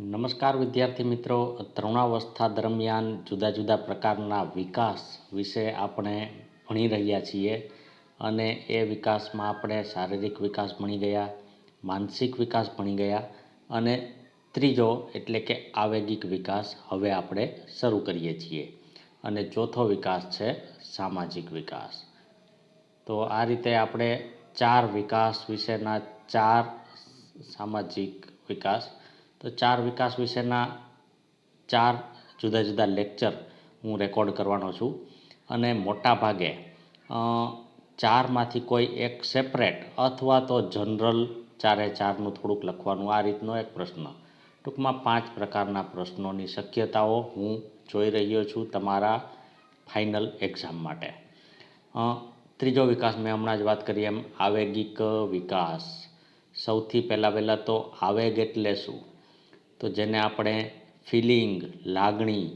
નમસ્કાર વિદ્યાર્થી મિત્રો. તરુણાવસ્થા દરમિયાન જુદા જુદા પ્રકારના વિકાસ વિશે આપણે ભણી રહ્યા છીએ અને એ વિકાસમાં આપણે શારીરિક વિકાસ ભણી ગયા, માનસિક વિકાસ ભણી ગયા અને ત્રીજો એટલે કે આવેગિક વિકાસ હવે આપણે શરૂ કરીએ છીએ. અને ચોથો વિકાસ છે સામાજિક વિકાસ. તો આ રીતે આપણે ચાર વિકાસ વિશેના ચાર સામાજિક વિકાસ તો ચાર વિકાસ વિશેના ચાર જુદા જુદા લેક્ચર હું રેકોર્ડ કરવાનો છું. અને મોટા ભાગે ચારમાંથી કોઈ એક સેપરેટ અથવા તો જનરલ ચારે ચારનું થોડુંક લખવાનું, આ રીતનો એક પ્રશ્ન. ટૂંકમાં પાંચ પ્રકારના પ્રશ્નોની શક્યતાઓ હું જોઈ રહ્યો છું તમારા ફાઇનલ એક્ઝામ માટે. ત્રીજો વિકાસ મેં હમણાં જ વાત કરી એમ, આવેગિક વિકાસ. સૌથી પહેલાં પહેલાં તો આવેગ એટલે શું? તો જેને આપણે ફિલિંગ, લાગણી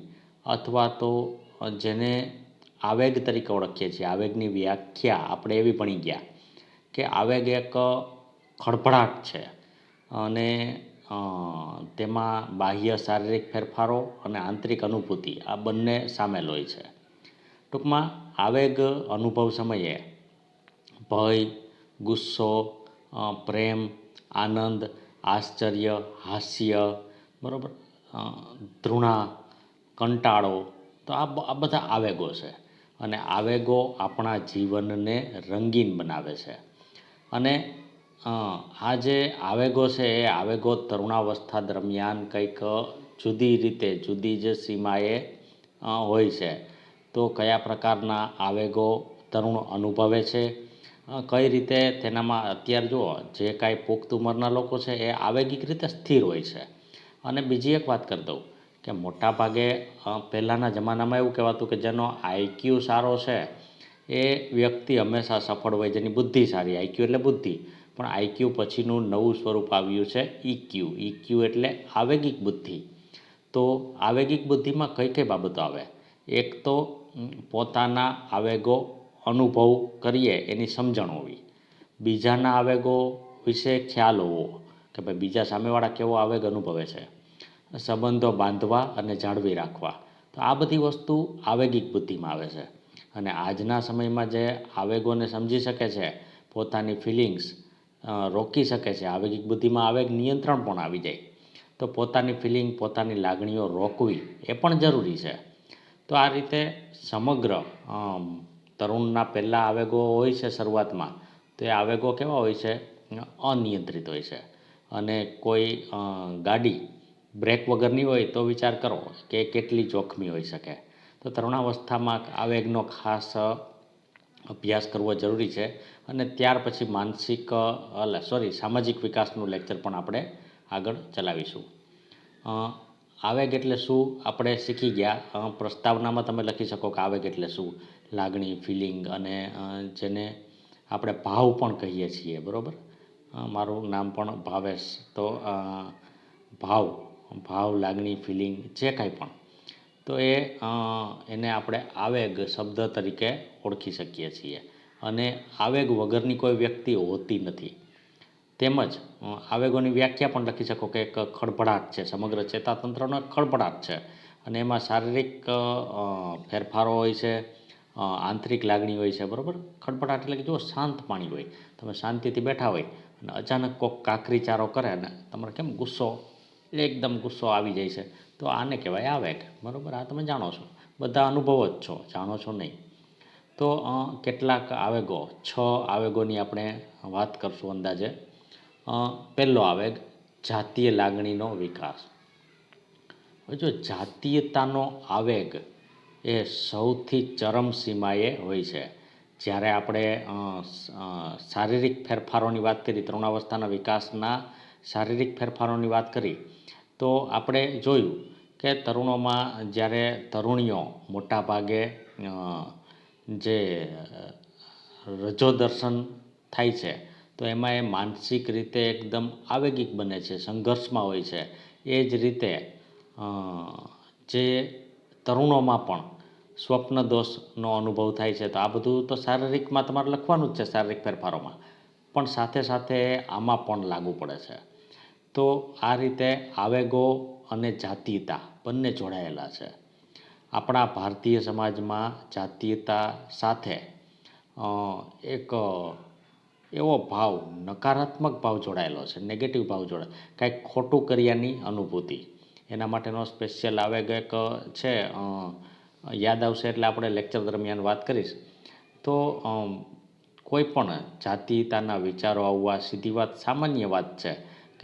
અથવા તો જેને આવેગ તરીકે ઓળખીએ છીએ, આવેગની વ્યાખ્યા આપણે એવી ભણી ગયા કે આવેગ એક ખળભળાટ છે અને તેમાં બાહ્ય શારીરિક ફેરફારો અને આંતરિક અનુભૂતિ આ બંને સામેલ હોય છે. ટૂંકમાં આવેગ અનુભવ સમયે ભય, ગુસ્સો પ્રેમ, આનંદ, આશ્ચર્ય, હાસ્ય બરાબર? ધૃણા, કંટાળો, તો આ આ બધા આવેગો છે. અને આવેગો આપણા જીવનને રંગીન બનાવે છે. અને આ જે આવેગો છે, એ આવેગો તરુણાવસ્થા દરમિયાન કંઈક જુદી રીતે, જુદી જ સીમાએ હોય છે. તો કયા પ્રકારના આવેગો તરુણ અનુભવે છે? કઈ રીતે તેનામાં, અત્યારે જુઓ, જે કાંઈ પુખ્ત ઉંમરના લોકો છે, એ આવેગિક રીતે સ્થિર હોય છે. અને બીજી એક વાત કરી દઉં કે મોટા ભાગે પહેલાંના જમાનામાં એવું કહેવાતું કે જેનો આઈક્યુ સારો છે, એ વ્યક્તિ હંમેશા સફળ હોય, જેની બુદ્ધિ સારી આઈક્યુ એટલે બુદ્ધિ. પણ આઈક્યુ પછીનું નવું સ્વરૂપ આવ્યું છે ઇક્યુ ઇક્યુ એટલે આવેગિક બુદ્ધિ. તો આવેગિક બુદ્ધિમાં કઈ કઈ બાબતો આવે? એક તો પોતાના આવેગો અનુભવ કરીએ, એની સમજણ હોવી. બીજાના આવેગો વિશે ખ્યાલ હોવો, કે ભાઈ બીજા સામેવાળા કેવો આવેગ અનુભવે છે? સંબંધો બાંધવા અને જાળવી રાખવા. તો આ બધી વસ્તુ આવેગિક બુદ્ધિમાં આવે છે. અને આજના સમયમાં જે આવેગોને સમજી શકે છે, પોતાની ફિલિંગ્સ રોકી શકે છે, આવેગિક બુદ્ધિમાં આવેગ નિયંત્રણ પણ આવી જાય. તો પોતાની ફિલિંગ પોતાની લાગણીઓ રોકવી એ પણ જરૂરી છે. તો આ રીતે સમગ્ર તરુણના પહેલાં આવેગો હોય છે શરૂઆતમાં, તો એ આવેગો કેવા હોય છે? અનિયંત્રિત હોય છે. અને કોઈ ગાડી બ્રેક વગરની હોય તો વિચાર કરો કે કેટલી જોખમી હોઈ શકે. તો તરુણાવસ્થામાં આવેગનો ખાસ અભ્યાસ કરવો જરૂરી છે અને ત્યાર પછી માનસિક અ, સોરી સામાજિક વિકાસનું લેક્ચર પણ આપણે આગળ ચલાવીશું. આવેગ એટલે શું? આપણે શીખી ગયા. પ્રસ્તાવનામાં તમે લખી શકો કે આવેગ એટલે શું? લાગણી ફિલિંગ અને જેને આપણે ભાવ પણ કહીએ છીએ બરાબર? મારું નામ પણ ભાવેશ. તો ભાવ. ભાવ, લાગણી ફિલિંગ જે કાંઈ પણ. તો એ એને આપણે આવેગ શબ્દ તરીકે ઓળખી શકીએ છીએ. અને આવેગ વગરની કોઈ વ્યક્તિ હોતી નથી. તેમજ આવેગોની વ્યાખ્યા પણ લખી શકો કે એક ખળભળાટ છે, સમગ્ર ચેતાતંત્રનો ખળભળાટ છે. અને એમાં શારીરિક ફેરફારો હોય છે આંતરિક લાગણી હોય છે, બરાબર? ખળભળાટ એટલે કે જો શાંત પાણી હોય, તમે શાંતિથી બેઠા હોય અને અચાનક કોઈક કાકરી ચારો કરે ને તમારે કેમ ગુસ્સો એકદમ ગુસ્સો આવી જાય છે. તો આને કહેવાય આવેગ. બરાબર? આ તમે જાણો છો. બધા અનુભવો જ છો. જાણો છો નહીં. તો કેટલાક આવેગો. છ આવેગોની આપણે વાત કરશું અંદાજે. પહેલો આવેગ, જાતીય લાગણીનો વિકાસ. હવે જો જાતીયતાનો આવેગ એ સૌથી ચરમ સીમાએ હોય છે. જ્યારે આપણે શારીરિક ફેરફારોની વાત કરી, તરુણાવસ્થાના વિકાસના શારીરિક ફેરફારોની વાત કરી, તો આપણે જોયું કે તરુણોમાં જ્યારે તરુણીઓ મોટા ભાગે જે રજો દર્શન થાય છે, તો એમાં એ માનસિક રીતે એકદમ આવેગિક બને છે, સંઘર્ષમાં હોય છે. એ જ રીતે જે તરુણોમાં પણ સ્વપ્ન દોષનો અનુભવ થાય છે, તો આ બધું તો શારીરિકમાં તમારે લખવાનું જ છે, શારીરિક ફેરફારોમાં. પણ સાથે સાથે આમાં પણ લાગુ પડે છે. તો આ રીતે આવેગો અને જાતીયતા બંને જોડાયેલા છે. આપણા ભારતીય સમાજમાં જાતીયતા સાથે એક એવો ભાવ, નકારાત્મક ભાવ જોડાયેલો છે નેગેટિવ ભાવ જોડાય કાંઈક ખોટું કર્યાની અનુભૂતિ. એના માટેનો સ્પેશિયલ આવેગ એક છે યાદ આવશે એટલે આપણે લેક્ચર દરમિયાન વાત કરીશ. તો કોઈ પણ જાતીયતાના વિચારો આવવા સીધી વાત સામાન્ય વાત છે.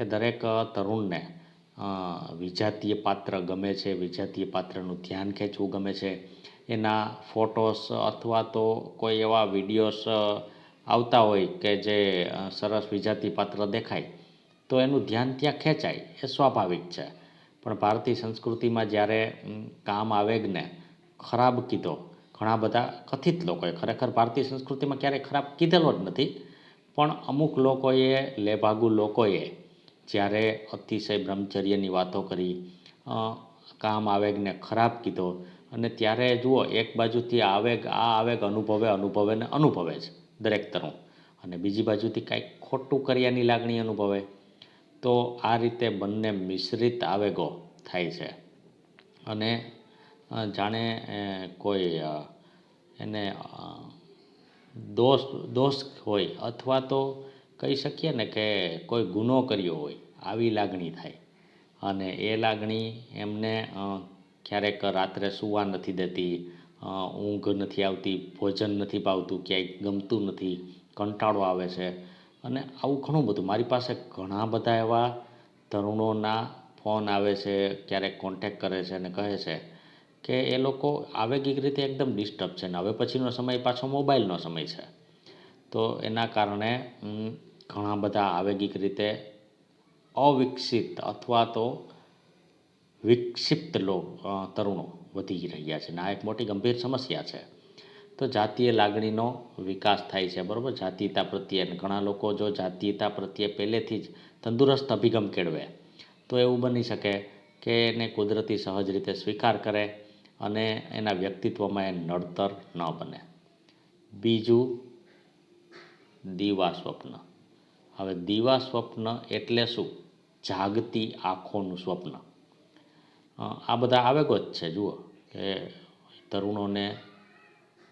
કે દરેક તરુણને વિજાતીય પાત્ર ગમે છે, વિજાતીય પાત્રનું ધ્યાન ખેંચવું ગમે છે. એના ફોટોસ અથવા તો કોઈ એવા વિડીયોસ આવતા હોય કે જે સરસ વિજાતીય પાત્ર દેખાય, તો એનું ધ્યાન ત્યાં ખેંચાય, એ સ્વાભાવિક છે. પણ ભારતીય સંસ્કૃતિમાં જ્યારે કામ આવેગને ખરાબ કીધો, ઘણા બધા કથિત લોકોએ, ખરેખર ભારતીય સંસ્કૃતિમાં ક્યારેય ખરાબ કીધેલો જ નથી. પણ અમુક લોકોએ, લેભાગુ લોકોએ જ્યારે અતિશય બ્રહ્મચર્યની વાતો કરી કામ આવેગને ખરાબ કીધો અને ત્યારે જુઓ એક બાજુથી આવેગ, આ આવેગ અનુભવે અનુભવે ને અનુભવે છે દરેક તરું અને બીજી બાજુથી કાંઈક ખોટું કર્યાની લાગણી અનુભવે. તો આ રીતે બંને મિશ્રિત આવેગો થાય છે. અને જાણે કોઈ એને દોષ દોષ હોય અથવા તો કહી શકીએ ને કે કોઈ ગુનો કર્યો હોય, આવી લાગણી થાય. અને એ લાગણી એમને ક્યારેક રાત્રે સૂવા નથી દેતી ઊંઘ નથી આવતી, ભોજન નથી પાવતું, ક્યાંય ગમતું નથી, કંટાળો આવે છે. અને આવું ઘણું બધું. મારી પાસે ઘણા બધા એવા તરુણોના ફોન આવે છે, ક્યારેક કોન્ટેક કરે છે અને કહે છે કે એ લોકો આવેગિક રીતે એકદમ ડિસ્ટર્બ છે ને. હવે પછીનો સમય પાછો મોબાઈલનો સમય છે. તો એના કારણે ઘણા બધા આવેગિક રીતે અવિકસિત અથવા તો વિક્ષિપ્ત લો તરુણો વધી રહ્યા છે. ને આ એક મોટી ગંભીર સમસ્યા છે. તો જાતીય લાગણીનો વિકાસ થાય છે, બરાબર? જાતીયતા પ્રત્યે અને ઘણા લોકો જો જાતીયતા પ્રત્યે પહેલેથી જ તંદુરસ્ત અભિગમ કેળવે, તો એવું બની શકે કે એને કુદરતી સહજ રીતે સ્વીકાર કરે અને એના વ્યક્તિત્વમાં એ નડતર ન બને. બીજું, દીવા સ્વપ્ન. હવે દીવા સ્વપ્ન એટલે શું? જાગતી આંખોનું સ્વપ્ન. આ બધા આવેગો જ છે, જુઓ, કે તરુણોને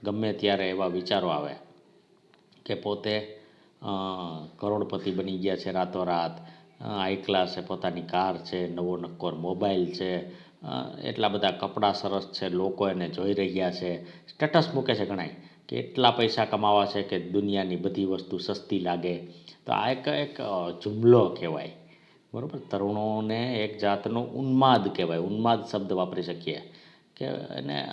ગમે ત્યારે એવા વિચારો આવે કે પોતે કરોડપતિ બની ગયા છે રાતોરાત હાઈ ક્લાસ છે, પોતાની કાર છે, નવો નક્કોર મોબાઈલ છે એટલા બધા કપડાં સરસ છે, લોકો એને જોઈ રહ્યા છે. સ્ટેટસ મૂકે છે ઘણાય. કે એટલા પૈસા કમાવા છે કે દુનિયાની બધી વસ્તુ સસ્તી લાગે? તો આ એક એક જુમલો કહેવાય. બરાબર? તરુણોને એક જાતનો ઉન્માદ કહેવાય. ઉન્માદ શબ્દ વાપરી શકીએ. કે એને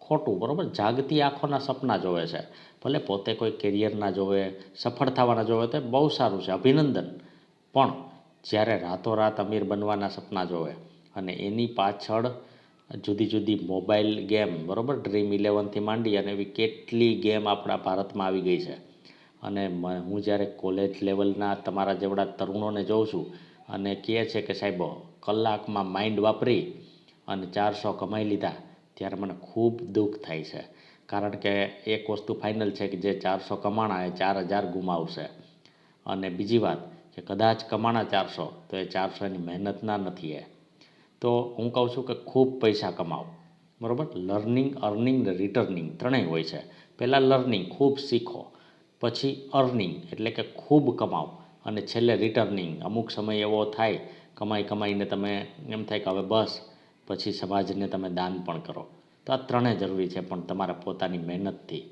ખોટું, બરાબર? જાગતી આંખોના સપના જોવે છે. ભલે પોતે કોઈ કેરિયરના જોવે, સફળ થવાના જોવે તો બહુ સારું છે. અભિનંદન. પણ જ્યારે રાતોરાત અમીર બનવાના સપના જોવે અને એની પાછળ જુદી જુદી મોબાઈલ ગેમ, બરાબર? ડ્રીમ ઇલેવનથી માંડી અને એવી કેટલી ગેમ આપણા ભારતમાં આવી ગઈ છે. અને હું જ્યારે કોલેજ લેવલના તમારા જેવડા તરુણોને જોઉં છું અને કહે છે કે, સાહેબ, કલાકમાં માઇન્ડ વાપરી અને ચારસો કમાઈ લીધા. ત્યારે મને ખૂબ દુઃખ થાય છે. કારણ કે એક વસ્તુ ફાઇનલ છે કે જે ચારસો કમાણા એ ચાર હજાર ગુમાવશે. અને બીજી વાત કે, કદાચ કમાણા ચારસો, તો એ ચારસો એની મહેનતના નથી એ. તો હું કહું છું કે ખૂબ પૈસા કમાવો બરાબર? લર્નિંગ અર્નિંગ ને રિટર્નિંગ ત્રણેય હોય છે. પહેલાં લર્નિંગ ખૂબ શીખો. પછી અર્નિંગ એટલે કે ખૂબ કમાવો અને છેલ્લે રિટર્નિંગ અમુક સમય એવો થાય, કમાઈ કમાઈને તમે એમ થાય કે હવે બસ, પછી સમાજને તમે દાન પણ કરો. તો આ ત્રણેય જરૂરી છે, પણ તમારા પોતાની મહેનતથી.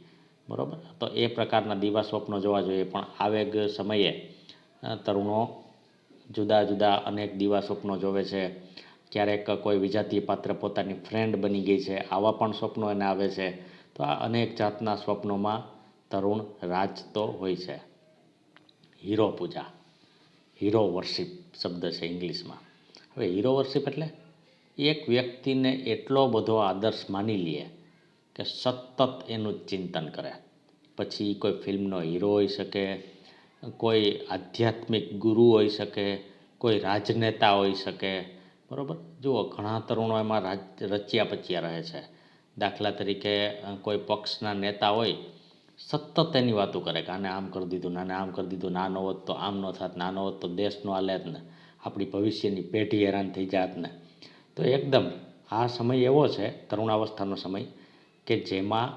બરાબર? તો એ પ્રકારના દીવા સ્વપ્નો જોવા જોઈએ, પણ આવેગ સમયે તરુણો જુદા જુદા અનેક દીવા સ્વપ્નો જોવે છે. ક્યારેક કોઈ વિજાતીય પાત્ર પોતાની ફ્રેન્ડ બની ગઈ છે, આવા પણ સ્વપ્નો એને આવે છે. તો આ અનેક જાતના સ્વપ્નોમાં તરુણ રાજતો હોય છે. હીરો પૂજા, હીરો વર્શિપ શબ્દ છે ઇંગ્લિશમાં. હવે હીરો વર્શિપ એટલે એક વ્યક્તિને એટલો બધો આદર્શ માની લે કે સતત એનું ચિંતન કરે. પછી કોઈ ફિલ્મનો હીરો હોઈ શકે, કોઈ આધ્યાત્મિક ગુરુ હોઈ શકે, કોઈ રાજનેતા હોઈ શકે બરાબર? જુઓ, ઘણા તરુણો એમાં રાજ, રચ્યા પચ્યા રહે છે. દાખલા તરીકે કોઈ પક્ષના નેતા હોય, સતત એની વાતો કરે કે આને આમ કરી દીધું નાને આમ કરી દીધું નાનો હોત તો આમ ન થાત નાનો હોત તો દેશ નો હાલે ને, આપણી ભવિષ્યની પેઢી હેરાન થઈ જાત ને. તો એકદમ, આ સમય એવો છે, તરુણાવસ્થાનો સમય, કે જેમાં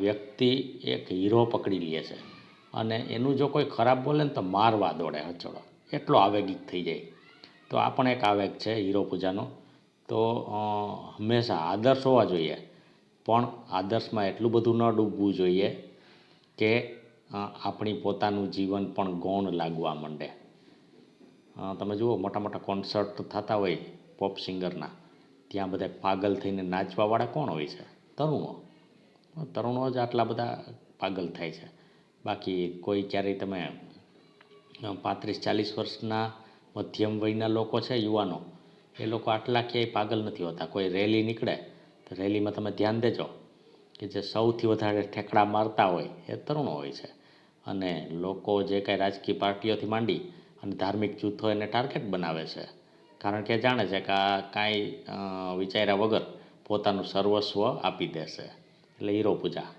વ્યક્તિ એક હીરો પકડી લે છે. અને એનું જો કોઈ ખરાબ બોલે ને તો મારવા દોડે હચોડો. એટલો આવેગિક થઈ જાય. તો આ પણ એક આવેગ છે હીરો પૂજાનો. તો હંમેશા આદર્શ હોવા જોઈએ. પણ આદર્શમાં એટલું બધું ન ડૂબવું જોઈએ કે આપણી પોતાનું જીવન પણ ગૌણ લાગવા માંડે. તમે જુઓ, મોટા મોટા કોન્સર્ટ થતા હોય પોપ સિંગરના ત્યાં બધા પાગલ થઈને નાચવાવાળા કોણ હોય છે? તરુણો. તરુણો જ આટલા બધા પાગલ થાય છે. બાકી કોઈ ક્યારેય તમે પાંત્રીસ ચાલીસ વર્ષના મધ્યમ વયના લોકો છે, યુવાનો. એ લોકો આટલા ક્યાંય પાગલ નથી હોતા. કોઈ રેલી નીકળે, તો રેલીમાં તમે ધ્યાન દેજો કે જે સૌથી વધારે ઠેકડા મારતા હોય એ તરુણો હોય છે. અને લોકો જે કાંઈ રાજકીય પાર્ટીઓથી માંડી અને ધાર્મિક જૂથો એને ટાર્ગેટ બનાવે છે. કારણ કે જાણે છે કે આ કાંઈ વિચાર્યા વગર પોતાનું સર્વસ્વ આપી દેશે. એટલે હીરો પૂજા.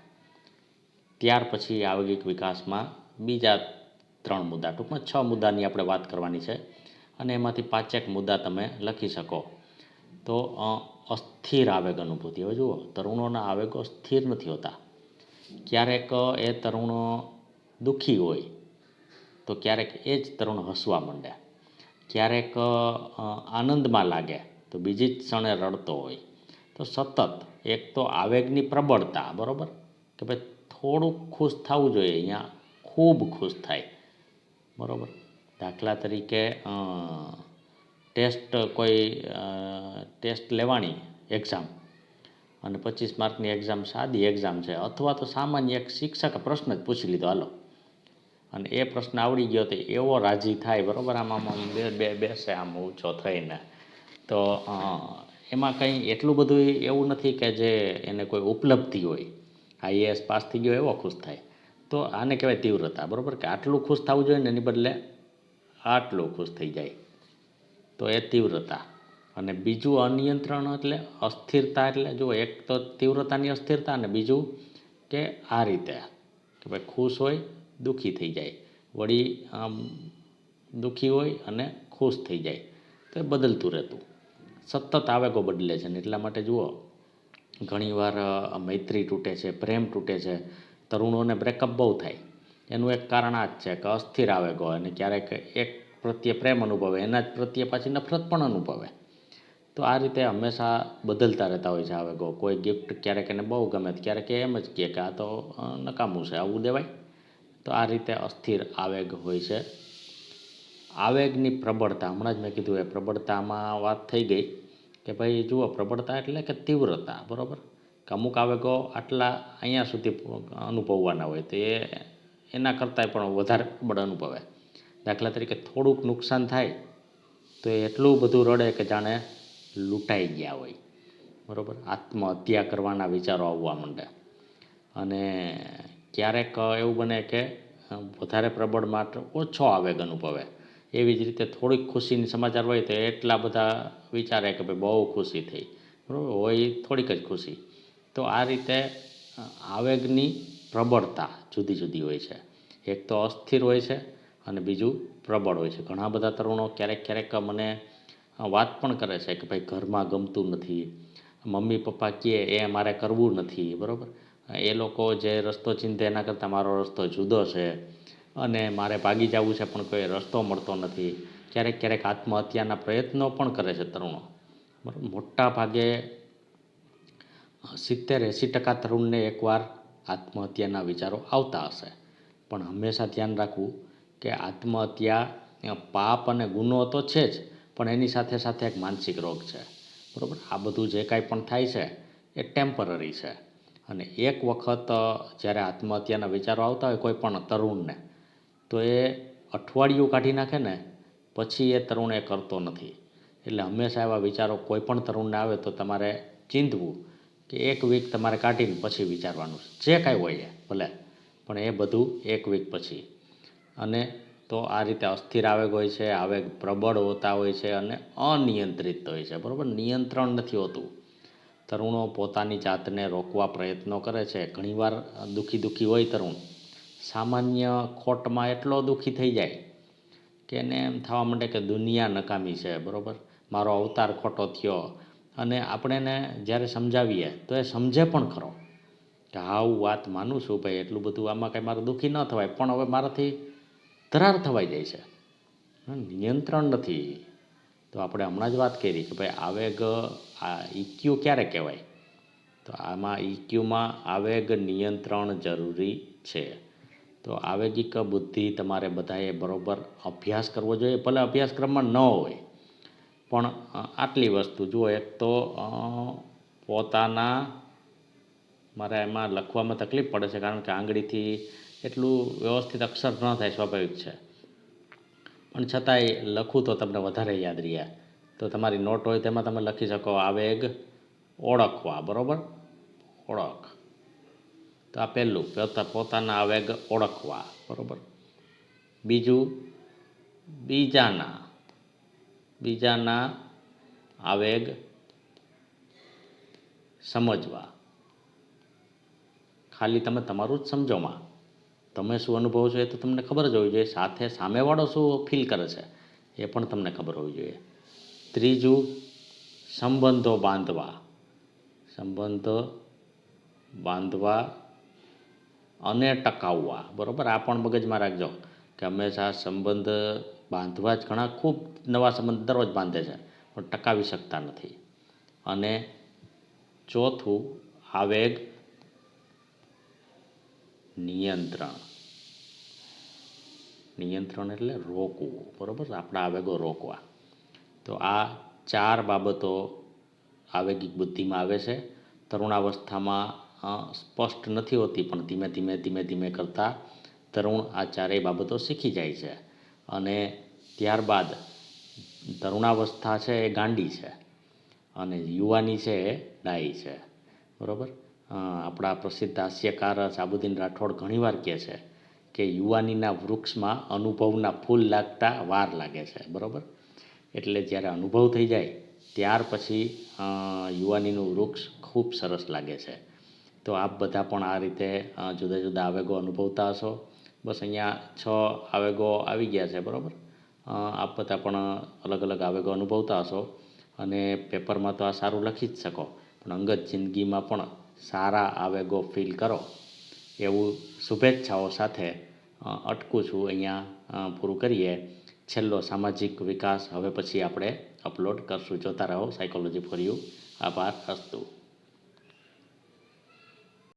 ત્યાર પછી આવગિક વિકાસમાં બીજા ત્રણ મુદ્દા. ટૂંકમાં છ મુદ્દાની આપણે વાત કરવાની છે. અને એમાંથી પાંચેક મુદ્દા તમે લખી શકો. તો અસ્થિર આવેગ અનુભૂતિ. હવે જુઓ, તરુણોના આવેગો સ્થિર નથી હોતા. ક્યારેક એ તરુણો દુઃખી હોય, તો ક્યારેક એ જ તરુણ હસવા માંડે. ક્યારેક આનંદમાં લાગે, તો બીજી જ ક્ષણે રડતો હોય. તો સતત એક તો આવેગની પ્રબળતા, બરાબર? કે ભાઈ થોડુંક ખુશ થવું જોઈએ, અહીંયા ખૂબ ખુશ થાય. બરાબર? દાખલા તરીકે ટેસ્ટ કોઈ ટેસ્ટ લેવાની એક્ઝામ અને પચીસ માર્કની એક્ઝામ સાદી એક્ઝામ છે, અથવા તો સામાન્ય એક શિક્ષકે પ્રશ્ન જ પૂછી લીધો, હાલો. અને એ પ્રશ્ન આવડી ગયો તો એવો રાજી થાય, બરાબર? આમ આમ બે બે, બેસે આમ ઊંચો થઈને. તો એમાં કંઈ એટલું બધું એવું નથી કે જે એને કોઈ ઉપલબ્ધિ હોય. આઈએએસ પાસ થઈ ગયો, એવો ખુશ થાય. તો આને કહેવાય તીવ્રતા, બરાબર? કે આટલું ખુશ થવું જોઈએ ને એની બદલે આટલું ખુશ થઈ જાય. તો એ તીવ્રતા. અને બીજું અનિયંત્રણ એટલે અસ્થિરતા એટલે જુઓ, એક તો તીવ્રતાની અસ્થિરતા અને બીજું કે આ રીતે, કે ભાઈ ખુશ હોય, દુઃખી થઈ જાય. વળી આમ દુઃખી હોય અને ખુશ થઈ જાય. તો એ બદલતું રહેતું. સતત આવેગો બદલે છે ને એટલા માટે જુઓ, ઘણીવાર મૈત્રી તૂટે છે, પ્રેમ તૂટે છે, તરુણોને બ્રેકઅપ બહુ થાય. એનું એક કારણ આ જ છે કે અસ્થિર આવેગો અને ક્યારેક એક પ્રત્યે પ્રેમ અનુભવે, એના જ પ્રત્યે પાછી નફરત પણ અનુભવે. તો આ રીતે હંમેશા બદલતા રહેતા હોય છે આવેગો. કોઈ ગિફ્ટ ક્યારેક એને બહુ ગમે ક્યારેક એમ જ કહે કે આ તો નકામું છે, આવું દેવાય. તો આ રીતે અસ્થિર આવેગ હોય છે. આવેગની પ્રબળતા, હમણાં જ મેં કીધું એ પ્રબળતામાં વાત થઈ ગઈ કે ભાઈ જુઓ, પ્રબળતા એટલે કે તીવ્રતા, બરાબર? કે અમુક આવેગો આટલા અહીંયા સુધી અનુભવવાના હોય તો એ એના કરતાંય પણ વધારે બળ અનુભવે. દાખલા તરીકે થોડુંક નુકસાન થાય, તો એ એટલું બધું રડે કે જાણે લૂંટાઈ ગયા હોય. બરાબર? આત્મહત્યા કરવાના વિચારો આવવા માંડે. અને ક્યારેક એવું બને કે વધારે પ્રબળ માટે ઓછો આવેગ અનુભવે. એવી જ રીતે થોડીક ખુશીની સમાચાર હોય તો એટલા બધા વિચારે કે ભાઈ બહુ ખુશી થઈ. બરાબર? હોય થોડીક જ ખુશી. તો આ રીતે આવેગની પ્રબળતા જુદી જુદી હોય છે. એક તો અસ્થિર હોય છે અને બીજું પ્રબળ હોય છે. ઘણા બધા તરુણો ક્યારેક ક્યારેક મને વાત પણ કરે છે કે ભાઈ ઘરમાં ગમતું નથી, મમ્મી પપ્પા કહે એ મારે કરવું નથી, બરાબર? એ લોકો જે રસ્તો ચિંતે એના કરતાં મારો રસ્તો જુદો છે અને મારે ભાગી જવું છે પણ કોઈ રસ્તો મળતો નથી. ક્યારેક ક્યારેક આત્મહત્યાના પ્રયત્નો પણ કરે છે તરુણો. મોટા ભાગે સિત્તેર એંસી ટકા તરુણને એકવાર આત્મહત્યાના વિચારો આવતા હશે. પણ હંમેશા ધ્યાન રાખવું કે આત્મહત્યા પાપ અને ગુનો તો છે જ, પણ એની સાથે સાથે એક માનસિક રોગ છે. બરાબર? આ બધું જે કાંઈ પણ થાય છે, એ ટેમ્પરરી છે. અને એક વખત જ્યારે આત્મહત્યાના વિચારો આવતા હોય કોઈ પણ તરુણને, તો એ અઠવાડિયું કાઢી નાખે ને, પછી એ તરુણ એ કરતો નથી. એટલે હંમેશા એવા વિચારો કોઈ પણ તરુણને આવે તો તમારે ચિંતવું કે એક વીક તમારે કાઢીને પછી વિચારવાનું છે. જે કાંઈ હોય એ, ભલે. પણ એ બધું એક વીક પછી. અને તો આ રીતે અસ્થિર આવેગ હોય છે, આવેગ પ્રબળ હોતા હોય છે અને અનિયંત્રિત હોય છે. બરાબર? નિયંત્રણ નથી હોતું. તરુણો પોતાની જાતને રોકવા પ્રયત્નો કરે છે. ઘણીવાર દુઃખી દુઃખી હોય તરુણ. સામાન્ય ખોટમાં એટલો દુઃખી થઈ જાય કે એને એમ થવા માંડે કે દુનિયા નકામી છે. બરાબર? મારો અવતાર ખોટો થયો. અને આપણે એને જ્યારે સમજાવીએ, તો એ સમજે પણ ખરો કે હા વાત માનું છું ભાઈ, એટલું બધું આમાં કાંઈ મારે દુઃખી ન થવાય, પણ હવે મારાથી ધરાર થવાઈ જાય છે. નિયંત્રણ નથી. તો આપણે હમણાં જ વાત કરી કે ભાઈ, આવેગ આ ઇક્યુ ક્યારે કહેવાય? તો આમાં ઇક્યુમાં આવેગ નિયંત્રણ જરૂરી છે. તો આવેગિક બુદ્ધિ તમારે બધાએ બરાબર અભ્યાસ કરવો જોઈએ, ભલે અભ્યાસક્રમમાં ન હોય. પણ આટલી વસ્તુ. જુઓ, એક તો પોતાના, મારે એમાં લખવામાં તકલીફ પડે છે, કારણ કે આંગળીથી એટલું વ્યવસ્થિત અક્ષર ન થાય, સ્વાભાવિક છે. પણ છતાંય લખું તો તમને વધારે યાદ રહ્યા તો તમારી નોટ હોય તેમાં તમે લખી શકો, આવેગ ઓળખવા બરાબર? ઓળખ. તો આ પહેલું, પોતા, પોતાના આવેગ ઓળખવા, બરાબર? બીજું, બીજાના બીજાના આવેગ સમજવા. ખાલી તમે તમારું જ સમજોમાં તમે શું અનુભવો છો એ તો તમને ખબર જ હોવી જોઈએ. સાથે સામેવાળો શું ફીલ કરે છે એ પણ તમને ખબર હોવી જોઈએ. ત્રીજું, સંબંધો બાંધવા. સંબંધો બાંધવા અને ટકાવવા. બરાબર? આ પણ મગજમાં રાખજો કે હંમેશા સંબંધ બાંધવા જ ઘણા ખૂબ નવા સંબંધ દરરોજ બાંધે છે, પણ ટકાવી શકતા નથી. અને ચોથું, આવેગ નિયંત્રણ. નિયંત્રણ એટલે રોકવું, બરાબર? આપણા આવેગો રોકવા. તો આ ચાર બાબતો આવેગિક બુદ્ધિમાં આવે છે. તરુણાવસ્થામાં સ્પષ્ટ નથી હોતી, પણ ધીમે ધીમે ધીમે ધીમે કરતાં તરુણ આ ચારેય બાબતો શીખી જાય છે. અને ત્યારબાદ તરુણાવસ્થા છે એ ગાંડી છે અને યુવાની છે એ ડાઈ છે. બરાબર? આપણા પ્રસિદ્ધ હાસ્યકાર સાબુદ્દીન રાઠોડ ઘણીવાર કહે છે કે યુવાનીના વૃક્ષમાં અનુભવના ફૂલ લાગતા વાર લાગે છે. બરાબર? એટલે જ્યારે અનુભવ થઈ જાય, ત્યાર પછી યુવાનીનું વૃક્ષ ખૂબ સરસ લાગે છે. તો આપ બધા પણ આ રીતે જુદા જુદા આવેગો અનુભવતા હશો. બસ અહીંયા છ આવેગો આવી ગયા છે, બરાબર? આપ બધા પણ અલગ અલગ આવેગો અનુભવતા હશો અને પેપરમાં તો આ સારું લખી જ શકો, પણ અંગત જિંદગીમાં પણ સારા આવેગો ફીલ કરો. એવું શુભેચ્છાઓ સાથે અટકું છું અહીંયા પૂરું કરીએ. છેલ્લો સામાજિક વિકાસ હવે પછી આપણે અપલોડ કરશું. જોતા રહો. સાયકોલોજી ફોર યુ આભાર અસ્તુ.